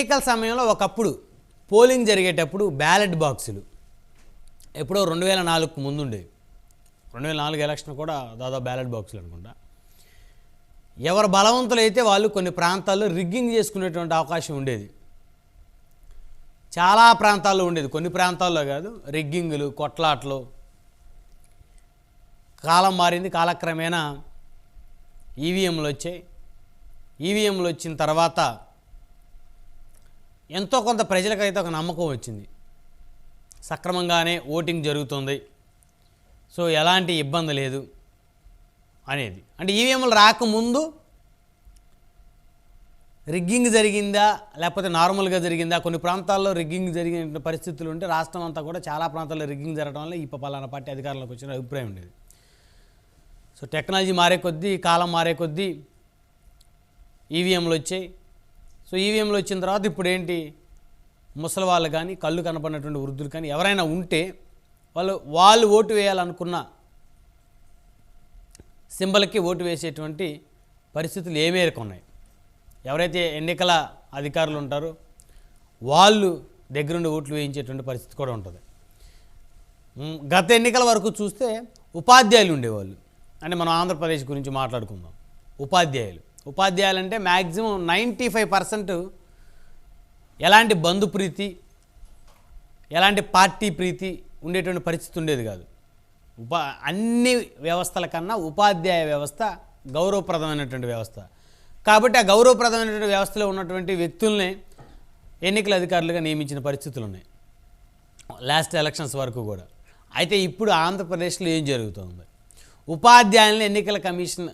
ఎన్నికల సమయంలో ఒకప్పుడు పోలింగ్ జరిగేటప్పుడు బ్యాలెట్ బాక్సులు ఎప్పుడో రెండు వేల నాలుగుకు ముందు ఉండేవి రెండు వేల నాలుగు ఎలక్షన్ కూడా దాదాపు బ్యాలెట్ బాక్సులు అనుకుంటా. ఎవరు బలవంతులు అయితే వాళ్ళు కొన్ని ప్రాంతాల్లో రిగ్గింగ్ చేసుకునేటువంటి అవకాశం ఉండేది. చాలా ప్రాంతాల్లో ఉండేది. కొన్ని ప్రాంతాల్లో కాదు రిగ్గింగులు కొట్లాట్లు కాలం మారింది. కాలక్రమేణా ఈవీఎంలు వచ్చాయి. ఈవీఎంలు వచ్చిన తర్వాత ఎంతో కొంత ప్రజలకైతే ఒక నమ్మకం వచ్చింది. సక్రమంగానే ఓటింగ్ జరుగుతుంది. సో ఎలాంటి ఇబ్బంది లేదు అనేది. అంటే ఈవీఎంలు రాకముందు రిగ్గింగ్ జరిగిందా లేకపోతే నార్మల్గా జరిగిందా? కొన్ని ప్రాంతాల్లో రిగ్గింగ్ జరిగిన పరిస్థితులు ఉంటే రాష్ట్రం అంతా కూడా చాలా ప్రాంతాల్లో రిగ్గింగ్ జరగడం వల్ల ఈ పలానా పార్టీ అధికారంలోకి వచ్చిన అభిప్రాయం ఉండేది. సో టెక్నాలజీ మారే కొద్దీ కాలం మారే కొద్దీ ఈవీఎంలు వచ్చాయి. సో ఈవీఎంలు వచ్చిన తర్వాత ఇప్పుడు ఏంటి ముసలి వాళ్ళు కానీ కళ్ళు కనపడినటువంటి వృద్ధులు కానీ ఎవరైనా ఉంటే వాళ్ళు వాళ్ళు ఓటు వేయాలనుకున్న సింబల్కి ఓటు వేసేటువంటి పరిస్థితులు ఏ మేరకు ఉన్నాయి? ఎవరైతే ఎన్నికల అధికారులు ఉంటారో వాళ్ళు దగ్గరుండి ఓట్లు వేయించేటువంటి పరిస్థితి కూడా ఉంటుంది. గత ఎన్నికల వరకు చూస్తే ఉపాధ్యాయులు ఉండేవాళ్ళు. అంటే మనం ఆంధ్రప్రదేశ్ గురించి మాట్లాడుకుందాం. ఉపాధ్యాయులు. ఉపాధ్యాయులు అంటే మ్యాక్సిమం నైంటీ ఫైవ్ పర్సెంట్ ఎలాంటి బంధు ప్రీతి ఎలాంటి పార్టీ ప్రీతి ఉండేటువంటి పరిస్థితి ఉండేది కాదు. ఉపా అన్ని వ్యవస్థల కన్నా ఉపాధ్యాయ వ్యవస్థ గౌరవప్రదమైనటువంటి వ్యవస్థ. కాబట్టి ఆ గౌరవప్రదమైనటువంటి వ్యవస్థలో ఉన్నటువంటి వ్యక్తుల్ని ఎన్నికల అధికారులుగా నియమించిన పరిస్థితులు ఉన్నాయి. లాస్ట్ ఎలక్షన్స్ వరకు కూడా. అయితే ఇప్పుడు ఆంధ్రప్రదేశ్లో ఏం జరుగుతుంది? ఉపాధ్యాయులను ఎన్నికల కమిషన్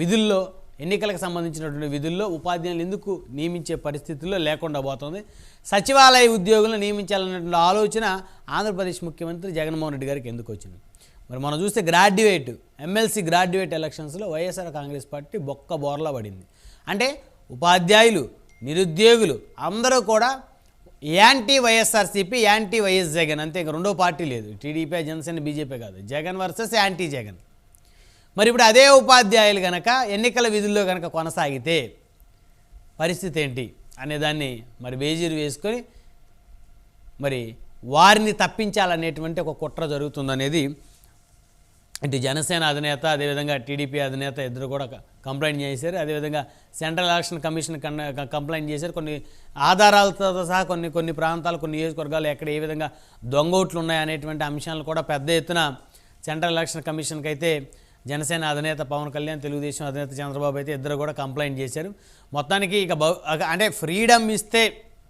విధుల్లో ఎన్నికలకు సంబంధించినటువంటి విధుల్లో ఉపాధ్యాయులు ఎందుకు నియమించే పరిస్థితుల్లో లేకుండా పోతుంది. సచివాలయ ఉద్యోగులను నియమించాలన్నటువంటి ఆలోచన ఆంధ్రప్రదేశ్ ముఖ్యమంత్రి జగన్మోహన్ రెడ్డి గారికి ఎందుకు వచ్చింది? మరి మనం చూస్తే గ్రాడ్యుయేట్ ఎమ్మెల్సీ గ్రాడ్యుయేట్ ఎలక్షన్స్లో వైఎస్ఆర్ కాంగ్రెస్ పార్టీ బొక్క బోర్లా పడింది. అంటే ఉపాధ్యాయులు నిరుద్యోగులు అందరూ కూడా anti YSRCP anti YS Jagan అంతే ఇంక రెండో పార్టీ లేదు. టీడీపీ జనసేన బీజేపీ కాదు. Jagan versus anti Jagan. మరి ఇప్పుడు అదే ఉపాధ్యాయులు కనుక ఎన్నికల విధుల్లో కనుక కొనసాగితే పరిస్థితి ఏంటి అనే దాన్ని మరి బేజీరు వేసుకొని మరి వారిని తప్పించాలనేటువంటి ఒక కుట్ర జరుగుతుందనేది ఇటు జనసేన అధినేత అదేవిధంగా టీడీపీ అధినేత ఇద్దరు కూడా కంప్లైంట్ చేశారు. అదేవిధంగా సెంట్రల్ ఎలక్షన్ కమిషన్ కంప్లైంట్ చేశారు. కొన్ని ఆధారాలతో సహా కొన్ని కొన్ని ప్రాంతాలు కొన్ని నియోజకవర్గాలు ఎక్కడ ఏ విధంగా దొంగ ఓట్లు ఉన్నాయనేటువంటి అంశాలను కూడా పెద్ద ఎత్తున సెంట్రల్ ఎలక్షన్ కమిషన్కి అయితే జనసేన అధినేత పవన్ కళ్యాణ్ తెలుగుదేశం అధినేత చంద్రబాబు అయితే ఇద్దరు కూడా కంప్లైంట్ చేశారు. మొత్తానికి ఇక బహు అంటే ఫ్రీడమ్ ఇస్తే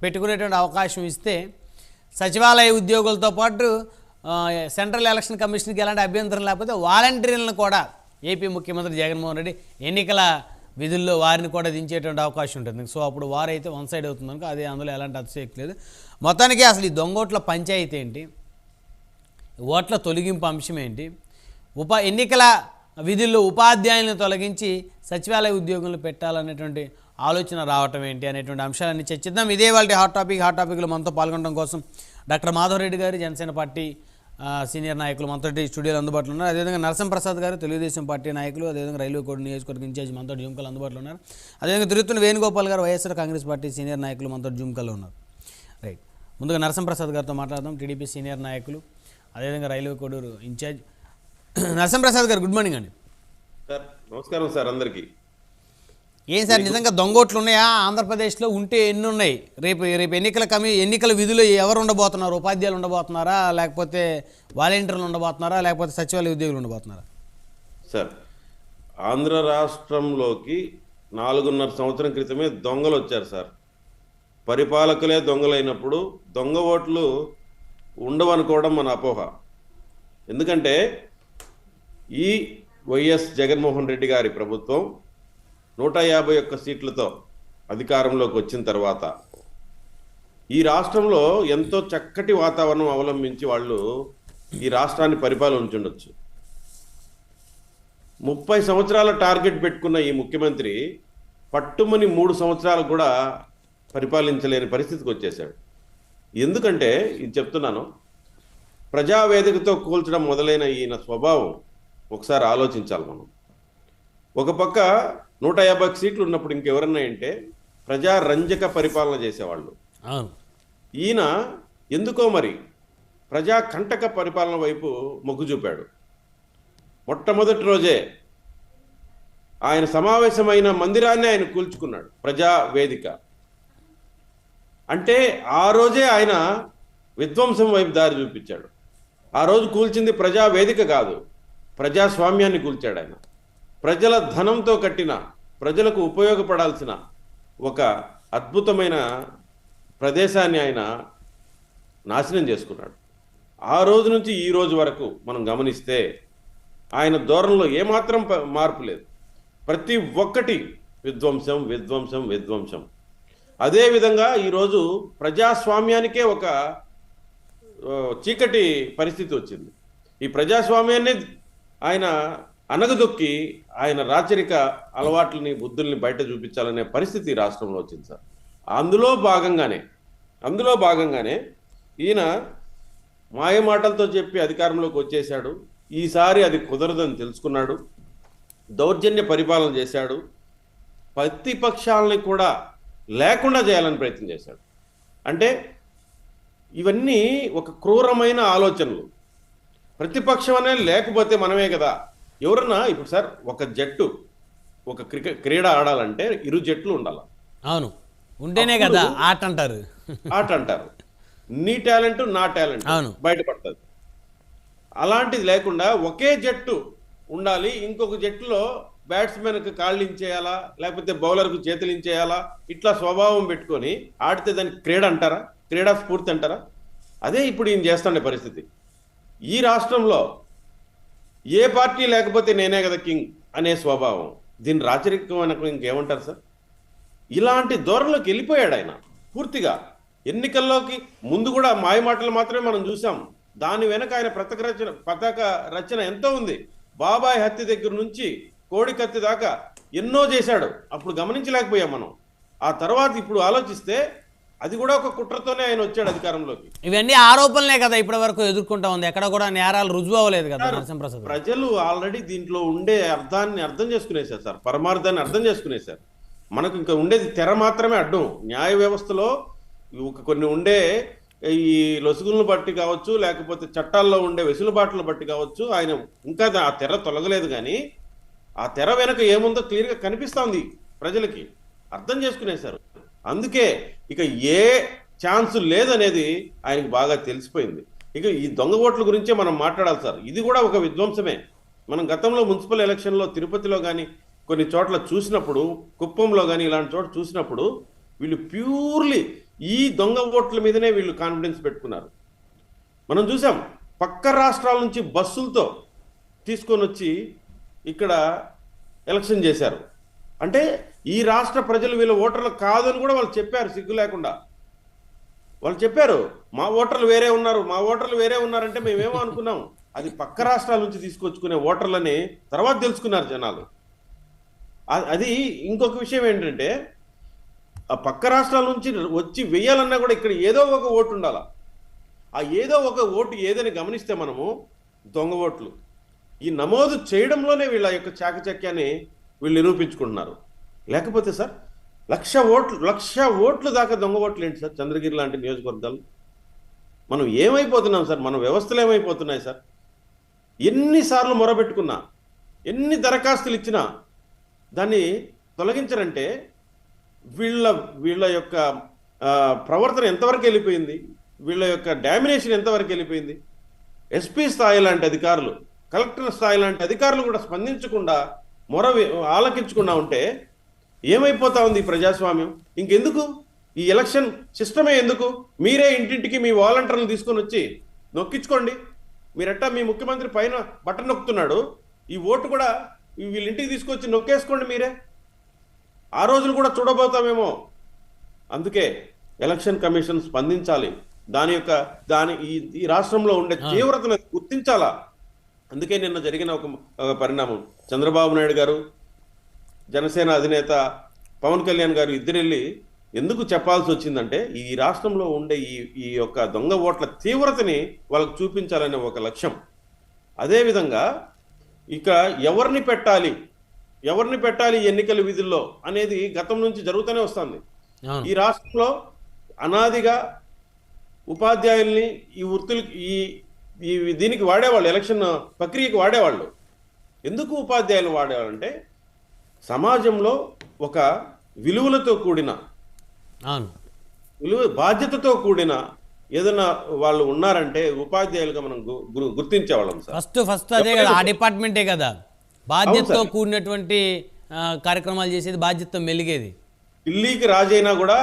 పెట్టుకునేటువంటి అవకాశం ఇస్తే సచివాలయ ఉద్యోగులతో పాటు సెంట్రల్ ఎలక్షన్ కమిషన్కి ఎలాంటి అభ్యంతరం లేకపోతే వాలంటీర్లను కూడా ఏపీ ముఖ్యమంత్రి జగన్మోహన్ రెడ్డి ఎన్నికల విధుల్లో వారిని కూడా దించేటువంటి అవకాశం ఉంటుంది. సో అప్పుడు వారైతే వన్ సైడ్ అవుతుంది కనుక అదే అందులో ఎలాంటి అతిశయక్తి లేదు. మొత్తానికి అసలు ఈ దొంగోట్ల పంచాయతీ ఏంటి? ఓట్ల తొలగింపు అంశం ఏంటి? ఉప ఎన్నికల విధుల్లో ఉపాధ్యాయులను తొలగించి సచివాలయ ఉద్యోగులను పెట్టాలనేటువంటి ఆలోచన రావటం ఏంటి అనేటువంటి అంశాలన్నీ చర్చిద్దాం. ఇదే వాళ్ళ హాట్ టాపిక్. హాట్ టాపిక్లో మనతో పాల్గొనడం కోసం డాక్టర్ మాధవరెడ్డి గారు జనసేన పార్టీ సీనియర్ నాయకులు మనతో స్టూడియోలు అందుబాటులో ఉన్నారు. అదేవిధంగా నరసింహప్రసాద్ గారు తెలుగుదేశం పార్టీ నాయకులు అదేవిధంగా రైల్వే కోడ్ నియోజకవర్గ ఇన్ఛార్జ్ మనతో జుంకలు అందుబాటులో ఉన్నారు. అదేవిధంగా తిరుగుతున్న వేణుగోపాల్ గారు వైఎస్ఆర్ కాంగ్రెస్ పార్టీ సీనియర్ నాయకులు మనతో జుమ్కల్లో ఉన్నారు. రైట్. ముందుగా నరసింహప్రసాద్ గారితో మాట్లాడదాం. టీడీపీ సీనియర్ నాయకులు అదేవిధంగా railway Koduru incharge Narasimhaprasad garu good morning అండి. సార్ నమస్కారం సార్ అందరికి. ఏం సార్ నిజంగా దొంగోట్లు ఉన్నాయా? ఆంధ్రప్రదేశ్లో ఉంటే ఎన్ని ఉన్నాయి రేపు రేపు ఎన్నికల కమి ఎన్నికల విధులు ఎవరు ఉండబోతున్నారు? ఉపాధ్యాయులు ఉండబోతున్నారా? లేకపోతే వాలంటీర్లు ఉండబోతున్నారా? లేకపోతే సచివాలయ ఉద్యోగులు ఉండబోతున్నారా? సార్ ఆంధ్ర రాష్ట్రంలోకి నాలుగున్నర సంవత్సరం క్రితమే దొంగలు వచ్చారు సార్. పరిపాలకులే దొంగలైనప్పుడు దొంగ ఓట్లు ఉండవనుకోవడం మన అపోహ. ఎందుకంటే ఈ వైఎస్ జగన్మోహన్ రెడ్డి గారి ప్రభుత్వం నూట యాభై ఒక్క సీట్లతో అధికారంలోకి వచ్చిన తర్వాత ఈ రాష్ట్రంలో ఎంతో చక్కటి వాతావరణం అవలంబించి వాళ్ళు ఈ రాష్ట్రాన్ని పరిపాలించుండొచ్చు. ముప్పై సంవత్సరాల టార్గెట్ పెట్టుకున్న ఈ ముఖ్యమంత్రి పట్టుమని మూడు సంవత్సరాలు కూడా పరిపాలించలేని పరిస్థితికి వచ్చేసాడు ఎందుకంటే ఇది చెప్తున్నాను ప్రజావేదికతో కూల్చడం మొదలైన ఈయన స్వభావం ఒకసారి ఆలోచించాలి మనం. ఒక పక్క నూట యాభై సీట్లు ఉన్నప్పుడు ఇంకెవరన్నా అంటే ప్రజారంజక పరిపాలన చేసేవాళ్ళు. ఈయన ఎందుకో మరి ప్రజా కంటక పరిపాలన వైపు మొగ్గు చూపాడు. మొట్టమొదటి రోజే ఆయన సమావేశమైన మందిరాన్ని ఆయన కూల్చుకున్నాడు ప్రజా వేదిక. అంటే ఆ రోజే ఆయన విధ్వంసం వైపు దారి చూపించాడు. ఆ రోజు కూల్చింది ప్రజా వేదిక కాదు. ప్రజాస్వామ్యాన్ని కూల్చాడు ఆయన. ప్రజల ధనంతో కట్టిన ప్రజలకు ఉపయోగపడాల్సిన ఒక అద్భుతమైన ప్రదేశాన్ని ఆయన నాశనం చేసుకున్నాడు. ఆ రోజు నుంచి ఈ రోజు వరకు మనం గమనిస్తే ఆయన ధోరణిలో ఏమాత్రం ప- మార్పు లేదు. ప్రతి ఒక్కటి విధ్వంసం విధ్వంసం విధ్వంసం. అదేవిధంగా ఈరోజు ప్రజాస్వామ్యానికే ఒక చీకటి పరిస్థితి వచ్చింది. ఈ ప్రజాస్వామ్యాన్ని ఆయన అనగదొక్కి ఆయన రాచరిక అలవాట్లని బుద్ధుల్ని బయట చూపించాలనే పరిస్థితి రాష్ట్రంలో వచ్చింది సార్. అందులో భాగంగానే అందులో భాగంగానే ఈయన మాయ మాటలతో చెప్పి అధికారంలోకి వచ్చేశాడు. ఈసారి అది కుదరదని తెలుసుకున్నాడు. దౌర్జన్య పరిపాలన చేశాడు. ప్రతిపక్షాలని కూడా లేకుండా చేయాలని ప్రయత్నం చేశాడు. అంటే ఇవన్నీ ఒక క్రూరమైన ఆలోచనలు. ప్రతిపక్షం అనేది లేకపోతే మనమే కదా. ఎవరన్నా ఇప్పుడు సార్ ఒక జట్టు ఒక క్రికెట్ క్రీడ ఆడాలంటే ఇరు జట్లు ఉండాలి. అవును. ఉంటేనే కదా ఆట అంటారు ఆట అంటారు నీ టాలెంట్ నా టాలెంట్ అవును. బయటపడుతుంది. అలాంటిది లేకుండా ఒకే జట్టు ఉండాలి. ఇంకొక జట్టులో బ్యాట్స్మెన్కి కాళ్ళు ఇంచేయాలా లేకపోతే బౌలర్కు చేతులు ఇంచేయాలా ఇట్లా స్వభావం పెట్టుకొని ఆడితే దానికి క్రీడ అంటారా? క్రీడా స్ఫూర్తి అంటారా? అదే ఇప్పుడు ఈయన చేస్తుండే పరిస్థితి. ఈ రాష్ట్రంలో ఏ పార్టీ లేకపోతే నేనే కదా కింగ్ అనే స్వభావం? దీని రాచరికం అనకు ఇంకేమంటారు సార్? ఇలాంటి ధోరణిలోకి వెళ్ళిపోయాడు ఆయన. పూర్తిగా ఎన్నికల్లోకి ముందు కూడా మాయ మాటలు మాత్రమే మనం చూసాం. దాని వెనక ఆయన పతక రచన పతాక రచన ఎంతో ఉంది. బాబాయ్ హత్య దగ్గర నుంచి కోడి కత్తి దాకా ఎన్నో చేశాడు. అప్పుడు గమనించలేకపోయాం మనం. ఆ తర్వాత ఇప్పుడు ఆలోచిస్తే అది కూడా ఒక కుట్రతోనే ఆయన వచ్చాడు అధికారంలోకి. ఇవన్నీ ఆరోపణలే కదా ఇప్పటి వరకు ఎదుర్కొంటా ఉంది. ఎక్కడ కూడా నేరాలు రుజువు అవ్వలేదు కదా నరసింహప్రసాద్. ప్రజలు ఆల్రెడీ దీంట్లో ఉండే అర్థాన్ని అర్థం చేసుకునేశారు సార్. పరమార్థాన్ని అర్థం చేసుకునేశారు. మనకు ఇంకా ఉండేది తెర మాత్రమే అడ్డం. న్యాయ వ్యవస్థలో ఒక కొన్ని ఉండే ఈ లొసుగులను బట్టి కావచ్చు లేకపోతే చట్టాల్లో ఉండే వెసులుబాట్లను బట్టి కావచ్చు ఆయన ఇంకా ఆ తెర తొలగలేదు కానీ ఆ తెర వెనక ఏముందో క్లియర్గా కనిపిస్తోంది ప్రజలకి. అర్థం చేసుకునేశారు. అందుకే ఇక ఏ ఛాన్స్ లేదనేది ఆయనకు బాగా తెలిసిపోయింది. ఇక ఈ దొంగ ఓట్ల గురించే మనం మాట్లాడాలి సార్. ఇది కూడా ఒక విధ్వంసమే. మనం గతంలో మున్సిపల్ ఎలక్షన్లో తిరుపతిలో కానీ కొన్ని చోట్ల చూసినప్పుడు కుప్పంలో కానీ ఇలాంటి చోట చూసినప్పుడు వీళ్ళు ప్యూర్లీ ఈ దొంగ ఓట్ల మీదనే వీళ్ళు కాన్ఫిడెన్స్ పెట్టుకున్నారు. మనం చూసాం పక్క రాష్ట్రాల నుంచి బస్సులతో తీసుకొని వచ్చి ఇక్కడ ఎలక్షన్ చేశారు. అంటే ఈ రాష్ట్ర ప్రజలు వీళ్ళ ఓటర్లు కాదని కూడా వాళ్ళు చెప్పారు సిగ్గు లేకుండా. వాళ్ళు చెప్పారు మా ఓటర్లు వేరే ఉన్నారు మా ఓటర్లు వేరే ఉన్నారంటే మేమేమో అనుకున్నాం. అది పక్క రాష్ట్రాల నుంచి తీసుకొచ్చుకునే ఓటర్లని తర్వాత తెలుసుకున్నారు జనాలు. అది ఇంకొక విషయం ఏంటంటే ఆ పక్క రాష్ట్రాల నుంచి వచ్చి వెయ్యాలన్నా కూడా ఇక్కడ ఏదో ఒక ఓటు ఉండాల? ఆ ఏదో ఒక ఓటు ఏదని గమనిస్తే మనము దొంగ ఓట్లు. ఈ నమోదు చేయడంలోనే వీళ్ళ యొక్క చాకచక్యాన్ని వీళ్ళు నిరూపించుకుంటున్నారు. లేకపోతే సార్ లక్ష ఓట్లు లక్ష ఓట్లు దాకా దొంగ ఓట్లు ఏంటి సార్? చంద్రగిరి లాంటి నియోజకవర్గాలు? మనం ఏమైపోతున్నాం సార్? మన వ్యవస్థలు ఏమైపోతున్నాయి సార్? ఎన్నిసార్లు మొరబెట్టుకున్నా ఎన్ని దరఖాస్తులు ఇచ్చినా దాన్ని తొలగించరంటే వీళ్ళ వీళ్ళ యొక్క ప్రవర్తన ఎంతవరకు వెళ్ళిపోయింది? వీళ్ళ యొక్క డామినేషన్ ఎంతవరకు వెళ్ళిపోయింది? ఎస్పీ స్థాయి లాంటి అధికారులు కలెక్టర్ స్థాయి లాంటి అధికారులు కూడా స్పందించకుండా మొర ఆలకించకుండా ఉంటే ఏమైపోతా ఉంది ప్రజాస్వామ్యం? ఇంకెందుకు? ఈ ఎలక్షన్ సిస్టమే ఎందుకు? మీరే ఇంటింటికి మీ వాలంటీర్లు తీసుకొని వచ్చి నొక్కించుకోండి. మీరట్టా మీ ముఖ్యమంత్రి పైన బటన్ నొక్కుతున్నాడు. ఈ ఓటు కూడా వీళ్ళ ఇంటికి తీసుకొచ్చి నొక్కేసుకోండి మీరే. ఆ రోజులు కూడా చూడబోతామేమో. అందుకే ఎలక్షన్ కమిషన్ స్పందించాలి. దాని యొక్క దాని ఈ ఈ రాష్ట్రంలో ఉండే తీవ్రతను గుర్తించాలా? అందుకే నిన్న జరిగిన ఒక పరిణామం. చంద్రబాబు నాయుడు గారు జనసేన అధినేత పవన్ కళ్యాణ్ గారు ఇద్దరెళ్ళి ఎందుకు చెప్పాల్సి వచ్చిందంటే ఈ రాష్ట్రంలో ఉండే ఈ ఈ యొక్క దొంగ ఓట్ల తీవ్రతని వాళ్ళకు చూపించాలనే ఒక లక్ష్యం. అదేవిధంగా ఇక ఎవరిని పెట్టాలి ఎవరిని పెట్టాలి ఎన్నికల విధుల్లో అనేది గతం నుంచి జరుగుతూనే వస్తుంది. ఈ రాష్ట్రంలో అనాదిగా ఉపాధ్యాయుల్ని ఈ వృత్తులకి ఈ ఈ దీనికి వాడేవాళ్ళు ఎలక్షన్ ప్రక్రియకి వాడేవాళ్ళు. ఎందుకు ఉపాధ్యాయులు వాడేవాళ్ళంటే సమాజంలో ఒక విలువలతో కూడిన విలువ బాధ్యతతో కూడిన ఏదైనా వాళ్ళు ఉన్నారంటే ఉపాధ్యాయులుగా మనం గుర్తించేవాళ్ళం సార్. ఫస్ట్ ఫస్ట్ అదే కదా ఆ డిపార్ట్మెంటే కదా. బాధ్యతతో. కూడినటువంటి కార్యక్రమాలు చేసేది బాధ్యతతో మెలిగేది. ఢిల్లీకి రాజైనా కూడా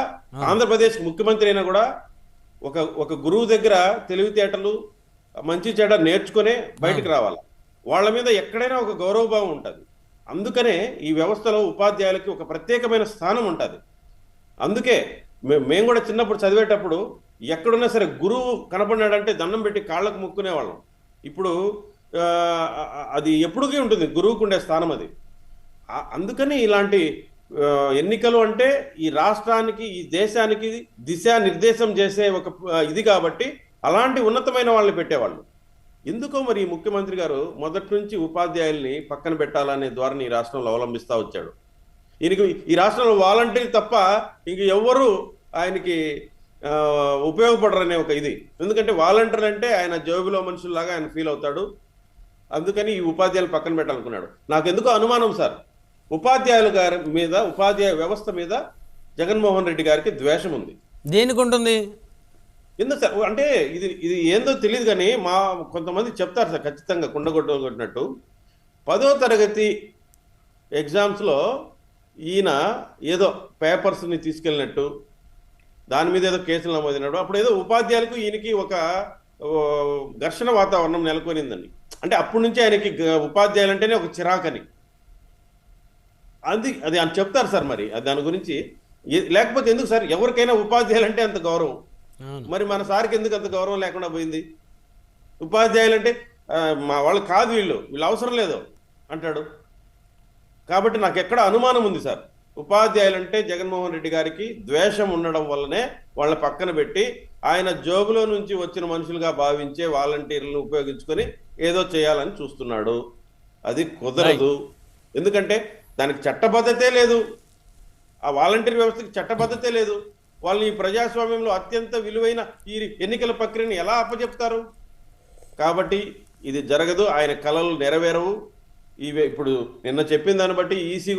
ఆంధ్రప్రదేశ్ ముఖ్యమంత్రి అయినా కూడా ఒక ఒక గురువు దగ్గర తెలివితేటలు మంచి చెడ నేర్చుకునే బయటకు రావాలి. వాళ్ళ మీద ఎక్కడైనా ఒక గౌరవభావం ఉంటుంది. అందుకనే ఈ వ్యవస్థలో ఉపాధ్యాయులకి ఒక ప్రత్యేకమైన స్థానం ఉంటుంది. అందుకే మే- మేము కూడా చిన్నప్పుడు చదివేటప్పుడు ఎక్కడున్నా సరే గురువు కనపడినాడంటే దండం పెట్టి కాళ్ళకు ముక్కునేవాళ్ళం. ఇప్పుడు అది ఎప్పుడుకి ఉంటుంది? గురువుకు ఉండే స్థానం అది. అందుకని ఇలాంటి ఎన్నికలు అంటే ఈ రాష్ట్రానికి ఈ దేశానికి దిశా నిర్దేశం చేసే ఒక ఇది కాబట్టి అలాంటి ఉన్నతమైన వాళ్ళని పెట్టేవాళ్ళు. ఎందుకో మరి ఈ ముఖ్యమంత్రి గారు మొదటి నుంచి ఉపాధ్యాయుల్ని పక్కన పెట్టాలనే ధోరణి ఈ రాష్ట్రంలో అవలంబిస్తూ వచ్చాడు. ఈయనకి ఈ రాష్ట్రంలో వాలంటీర్ తప్ప ఇంక ఎవ్వరు ఆయనకి ఉపయోగపడరనే ఒక ఇది. ఎందుకంటే వాలంటీర్ అంటే ఆయన జోబులో మనుషుల్లాగా ఆయన ఫీల్ అవుతాడు. అందుకని ఈ ఉపాధ్యాయులు పక్కన పెట్టాలనుకున్నాడు. నాకు ఎందుకో అనుమానం సార్. ఉపాధ్యాయుల గారి మీద ఉపాధ్యాయ వ్యవస్థ మీద జగన్మోహన్ రెడ్డి గారికి ద్వేషం ఉంది దేనికి ఉంటుంది ఎందుకు సార్? అంటే ఇది ఇది ఏందో తెలియదు కానీ మా కొంతమంది చెప్తారు సార్ ఖచ్చితంగా కుండగొట్టు కొట్టినట్టు. పదో తరగతి ఎగ్జామ్స్లో ఈయన ఏదో పేపర్స్ని తీసుకెళ్ళినట్టు దాని మీద ఏదో కేసులు నమోదినట్టు. అప్పుడు ఏదో ఉపాధ్యాయులకు ఈయనకి ఒక ఘర్షణ వాతావరణం నెలకొనిందండి. అంటే అప్పటి నుంచి ఆయనకి ఉపాధ్యాయులు అంటేనే ఒక చిరాకని. అది అది అని చెప్తారు సార్ మరి. అది దాని గురించి లేకపోతే ఎందుకు సార్? ఎవరికైనా ఉపాధ్యాయులు అంటే అంత గౌరవం. మరి మన సార్కి ఎందుకు అంత గౌరవం లేకుండా పోయింది? ఉపాధ్యాయులు అంటే మా వాళ్ళు కాదు వీళ్ళు. వీళ్ళు అవసరం లేదు అంటాడు. కాబట్టి నాకు ఎక్కడ అనుమానం ఉంది సార్? ఉపాధ్యాయులు అంటే జగన్మోహన్ రెడ్డి గారికి ద్వేషం ఉండడం వల్లనే వాళ్ళ పక్కన పెట్టి ఆయన జోబులో నుంచి వచ్చిన మనుషులుగా భావించే వాలంటీర్లను ఉపయోగించుకొని ఏదో చేయాలని చూస్తున్నాడు. అది కుదరదు. ఎందుకంటే దానికి చట్టబద్ధతే లేదు. ఆ వాలంటీర్ వ్యవస్థకి చట్టబద్ధతే లేదు. వాళ్ళని ఈ ప్రజాస్వామ్యంలో అత్యంత విలువైన ఈ ఎన్నికల ప్రక్రియను ఎలా అప్పచెప్తారు కాబట్టి ఇది జరగదు ఆయన కళలు నెరవేరవు. ఇవే ఇప్పుడు నిన్న చెప్పిన దాన్ని బట్టి ఈసీ